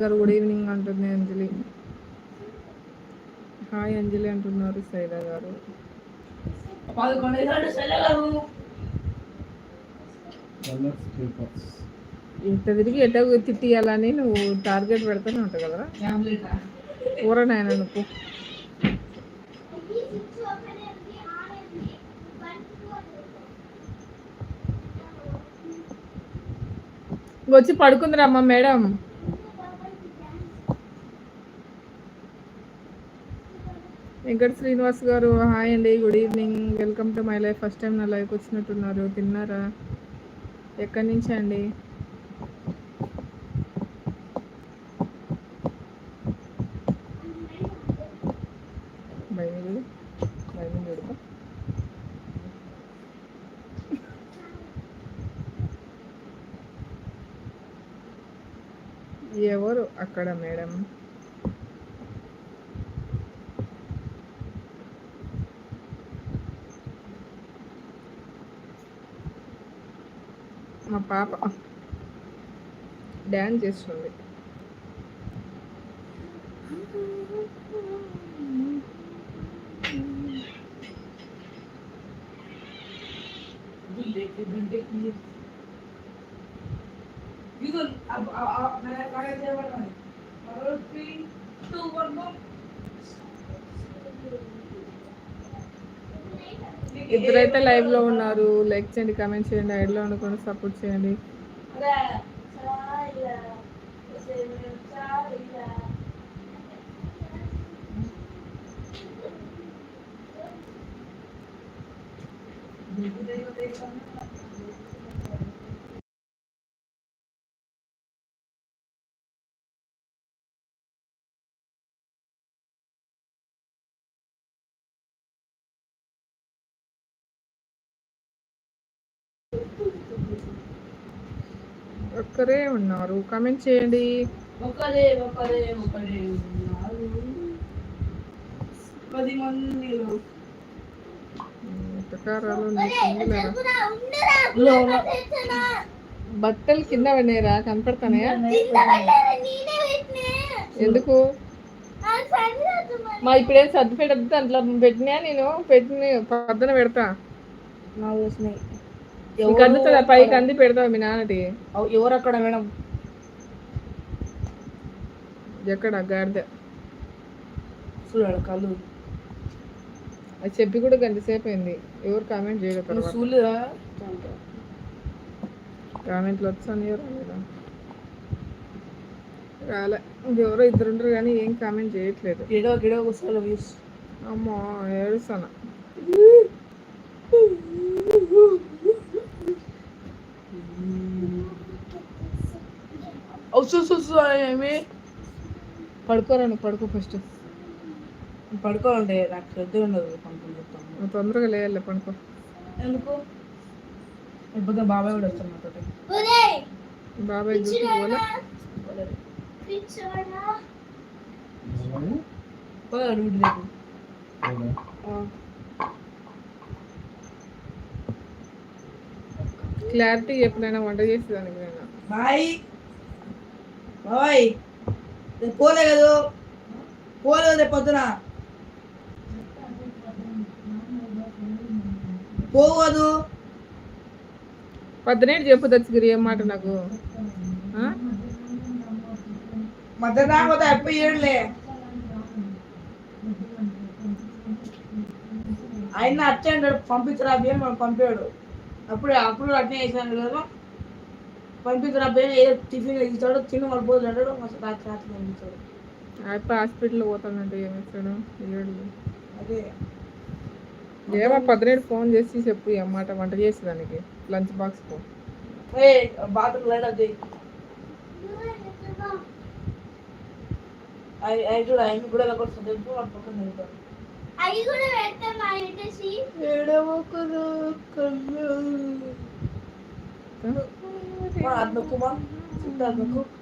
గారు good evening అంటుంది అంజలి. Hi అంజలి అంటున్నారు సైదా గారు. ఇంత తిరిగి ఎటో తిట్టియాలని నువ్వు టార్గెట్ పెడతానే ఉంటావు కదా కూర నాయన నువ్వు. వచ్చి పడుకుందిరమ్మా మేడం. వెంకట శ్రీనివాస్ గారు హాయ్ అండి good evening. Welcome to my life. First time నా లైఫ్ వచ్చినట్టున్నారు. తిన్నారా? ఎక్కడి నుంచి అండి? ఎవరు అక్కడ మేడం? మా పాప డ్యాన్స్ చేస్తుంది ఇద్దరైతే లైవ్లో ఉన్నారు. లైక్ చేయండి కమెంట్ చేయండి ఐడిలో అనుకోండి సపోర్ట్ చేయండి. ఒక్కరే ఉన్నారు. కామెంట్ చేయండి. ఒకరే ఒకరే ఒకరే ఉన్నారు. పది బట్టలు కింద పడినాయిరా కనపడతానయా? ఎందుకు? మా ఇప్పుడేం సర్ది పెట్టద్దు దాంట్లో పెట్టినా నేను? పెట్టిన పొద్దున పెడతా. వచ్చినాయి నీకు అందుతుందా పైకి అంది పెడతావు మీ నాన్నటి ఎవరు అక్కడ మేడం? ఎక్కడ? గాడిద. చూడాడు కళ్ళు. అది చెప్పి కూడా గంట సేపు అయింది. ఎవరు కామెంట్ చేయలేదు చూలేదా కామెంట్లు వచ్చాను ఎవరు రాలేదా? రాలే. ఎవరో ఇద్దరు ఉండరు కానీ ఏం కామెంట్ చేయట్లేదు. గిడవ గిడవ వస్తారు వ్యూస్ అమ్మో ఏడుస్తాను? ఏమి? పడుకోరా నువ్వు పడుకో ఫస్ట్. పడుకోవాలంటే నాకు శ్రద్ధ ఉండదు నువ్వు తొందరగా లేయాలి పడుకో. ఎందుకు? ఇప్పుడు బాబాయ్ కూడా వస్తాను నాతోటి. బాబాయ్ డ్యూటీ క్లారిటీ ఎప్పుడైనా వంట చేసేదానికి నేను. బాయ్. బాయ్. రేపు పోలే కదా? పోలేదు రేపు పొద్దున? పోవదు పద్దనేటి చెప్పు దచ్చగిరి ఏం మాట నాకు? మధ్యాహ్నం అయిపోయి ఏడులే. ఆయన అట్టే పంపించరా బియ్యం పంపాడు? అప్పుడు అప్పుడు అట్నే వేసాను కదా. పంపించరా బియ్యం ఏదో టిఫిన్ ఇస్తాడు తిని వాళ్ళు పోదు అంటాడు మస్తు రాత్రి రాత్రి పంపించాడు అయిపోయి హాస్పిటల్ పోతానంటే ఏమిస్తాడు అదే. ఏమో పద్దనేటి ఫోన్ చేసి చెప్పు అమ్మాట వంట చేసేదానికి లంచ్ బాక్స్ ఫోన్ ఏ బాత్రూమ్ లైట్ అది అవి కూడా వాడు పక్కన అవి కూడా పెడతాం Murat, no, come on. Sit down, no, come.